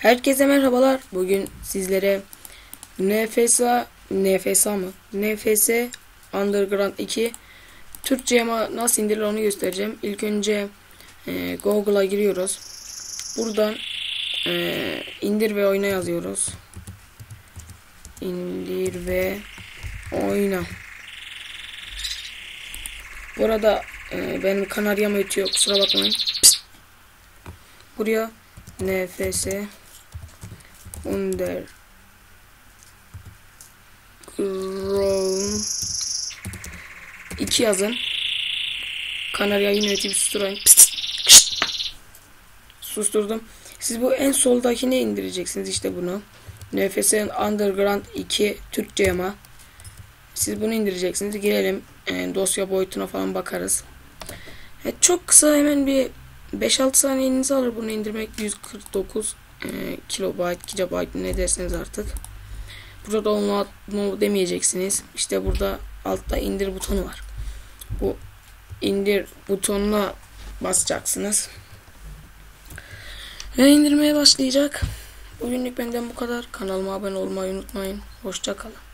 Herkese merhabalar. Bugün sizlere NFSA NFSA mı? NFS Underground 2 Türkçe ama nasıl indirilir onu göstereceğim. İlk önce e, Google'a giriyoruz. Buradan e, indir ve oyna yazıyoruz. İndir ve oyna. Burada e, benim kanaryam ötüyor kusura bakmayın. Pist. Buraya NFS Under Ground 2 yazın. Kanarya yine ötüp susturayım. Susturdum. Siz bu en soldakini indireceksiniz işte bunu. NFS Underground 2 Türkçe ama. Siz bunu indireceksiniz. Girelim. E, dosya boyutuna falan bakarız. Evet, çok kısa hemen bir 5-6 saniyenizi alır bunu indirmek 149 e, kilobayt, gigabayt ne derseniz artık. Burada download mu demeyeceksiniz. İşte burada altta indir butonu var. Bu indir butonuna basacaksınız. Ve indirmeye başlayacak. Bugünlük benden bu kadar. Kanalıma abone olmayı unutmayın. Hoşçakalın.